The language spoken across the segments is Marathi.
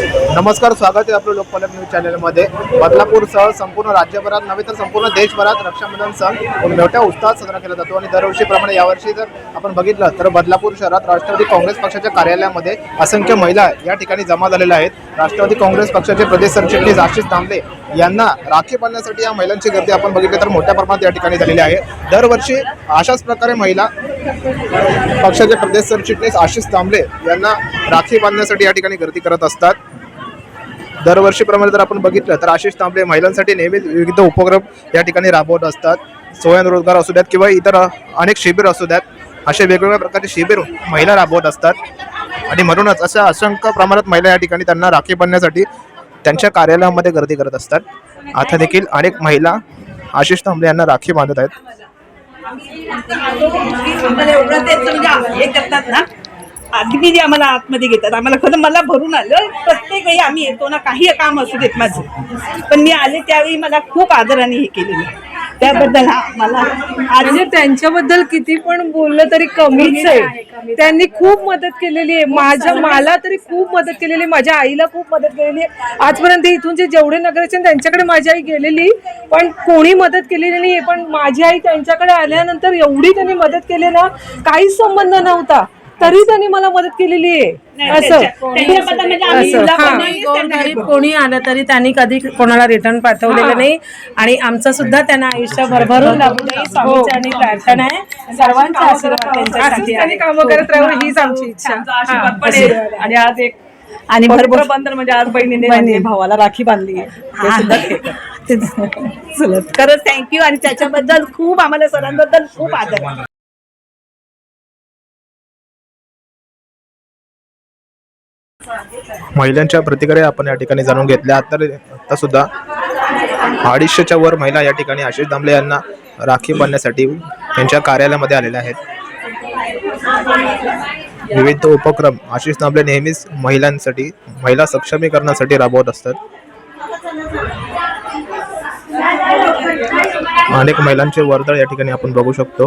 नमस्कार स्वागत आहे आपलं लोकपालक न्यूज चॅनलमध्ये. बदलापूरसह संपूर्ण राज्यभरात नव्हे तर संपूर्ण देशभरात रक्षाबंधन सण मोठ्या उत्साहात साजरा केला जातो. आणि दरवर्षीप्रमाणे यावर्षी जर आपण बघितलं तर बदलापूर शहरात राष्ट्रवादी काँग्रेस पक्षाच्या कार्यालयामध्ये असंख्य महिला या ठिकाणी जमा झालेल्या आहेत. राष्ट्रवादी काँग्रेस पक्षाचे प्रदेश सरचिटणीस आशिष तांबे यांना राखी बांधण्यासाठी या महिलांची गर्दी आपण बघितली तर मोठ्या प्रमाणात या ठिकाणी झालेली आहे. दरवर्षी अशाच प्रकारे महिला पक्षाचे प्रदेश सरचिटणीस आशिष तांबले यांना राखी बांधण्यासाठी या ठिकाणी गर्दी करत असतात. दरवर्षीप्रमाणे जर आपण बघितलं तर आशिष तांबडे महिलांसाठी नेहमीच विविध उपक्रम या ठिकाणी राबवत असतात. स्वयं रोजगार असू द्यात किंवा इतर अनेक शिबिर असू द्यात असे वेगवेगळ्या प्रकारचे शिबिर महिला राबवत असतात. आणि म्हणूनच अशा असंख्य प्रमाणात महिला या ठिकाणी त्यांना राखी बांधण्यासाठी त्यांच्या कार्यालयामध्ये गर्दी करत असतात. आता देखील अनेक महिला आशिष तांबडे यांना राखी बांधत आहेत. अगदी जे आम्हाला आतमध्ये घेतात. आम्हाला खरं मला भरून आलं. प्रत्येक वेळी आम्ही येतो ना काही काम असू देत माझं. पण मी आले त्यावेळी मला खूप आदराने हे केलेलं. त्याबद्दल हा मला आज म्हणजे त्यांच्याबद्दल किती पण बोललं तरी कमीच आहे. त्यांनी खूप मदत केलेली आहे. माझ्या मला तरी खूप मदत केलेली आहे. माझ्या आईला खूप मदत केलेली आहे. आजपर्यंत इथून जे जेवढे नगराचे आहेत, त्यांच्याकडे माझी आई गेलेली. पण कोणी मदत केलेली नाही पण माझी आई त्यांच्याकडे आल्यानंतर एवढी त्यांनी मदत केली ना काहीच संबंध नव्हता. तरी त्यांनी मला मदत केलेली आहे. असं. म्हणजे असं, हा. कोणी- गरीब कोणी आलं तरी त्यांनी कधी कोणाला रिटर्न पाठवलेलं नाही. आणि आमचं सुद्धा त्यांना आयुष्य भरभरून स्वामीची आणि प्रार्थना आहे. सर्वांचा आशीर्वाद त्यांच्यासाठी असंच आहे. त्यांनी कामं करत राहावं हीच आमची इच्छा. त्यांचा आशीर्वाद पण आहे. आणि आज एक आणि भरपूर बंधन म्हणजे आज बहिणीने भावाला राखी बांधली खरंच थँक्यू आणि त्याच्याबद्दल खूप आम्हाला सरांबद्दल खूप आदर. महिलांच्या प्रतिक्रिया आपण या ठिकाणी जाणून घेतल्या. तर आता सुद्धा अडीचशेच्या वर महिला या ठिकाणी आशिष दामले यांना राखी बांधण्यासाठी त्यांच्या कार्यालयामध्ये आलेल्या आहेत. विविध उपक्रम आशिष दामले नेहमीच महिलांसाठी महिला सक्षमीकरणासाठी राबवत असतात. अनेक महिलांचे वर्दळ या ठिकाणी आपण बघू शकतो.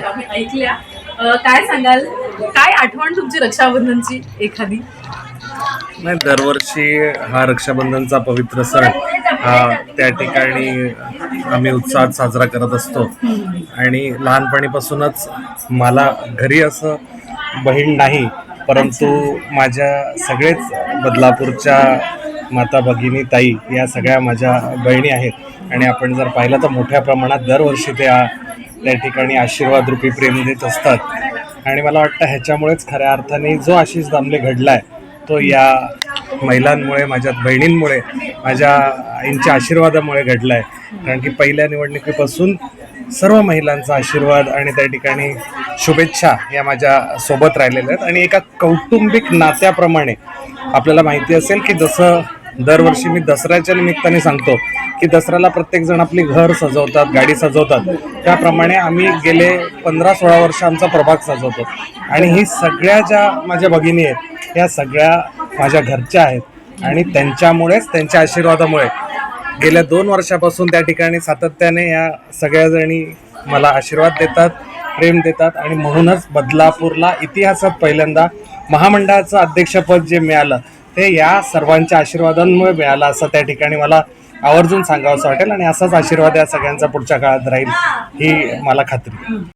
आम्ही ऐकल्या. काय सांगाल? काय आठवण तुमची रक्षाबंधनची एखादी? नाही दरवर्षी हा रक्षाबंधनचा पवित्र सण हा त्या ठिकाणी आम्ही उत्साहात साजरा करत असतो. आणि लहानपणीपासूनच मला घरी असं बहीण नाही परंतु माझ्या सगळेच बदलापूरच्या माता भगिनी ताई या सगळ्या माझ्या बहिणी आहेत. आणि आपण जर पाहिलं तर मोठ्या प्रमाणात दरवर्षी त्या त्या ठिकाणी आशीर्वाद रूपी प्रेम देत असतात. आणि मला वाटतं ह्याच्यामुळेच खऱ्या अर्थाने जो आशिष दामले घडला आहे तो या महिलांमुळे माझ्या बहिणींमुळे माझ्या आईंच्या आशीर्वादामुळे घडला आहे कारण की पहिल्या निवडणुकीपासून सर्व महिलांचा आशीर्वाद आणि त्या ठिकाणी शुभेच्छा या माझ्या सोबत राहिलेल्या आहेत. आणि एका कौटुंबिक नात्याप्रमाणे आपल्याला माहिती असेल की जसं दरवर्षी मी दसऱ्याच्या निमित्ताने सांगतो की दसऱ्याला प्रत्येकजण आपली घर सजवतात गाडी सजवतात. त्याप्रमाणे आम्ही गेले पंधरा सोळा वर्ष आमचा प्रभाग सजवतो. आणि ही सगळ्या ज्या माझ्या भगिनी आहेत या सगळ्या माझ्या घरच्या आहेत. आणि त्यांच्यामुळेच त्यांच्या आशीर्वादामुळे गेल्या दोन वर्षापासून त्या ठिकाणी सातत्याने या सगळ्याजणी मला आशीर्वाद देतात प्रेम देतात आणि म्हणूनच बदलापूरला इतिहासात पहिल्यांदा महामंडळाचं अध्यक्षपद जे मिळालं ते या सर्वांच्या आशीर्वादांमुळे मिळालं असं त्या ठिकाणी मला आवर्जून सांगावंसं वाटेल आणि असाच आशीर्वाद या सगळ्यांचा पुढच्या काळात राहील ही मला खात्री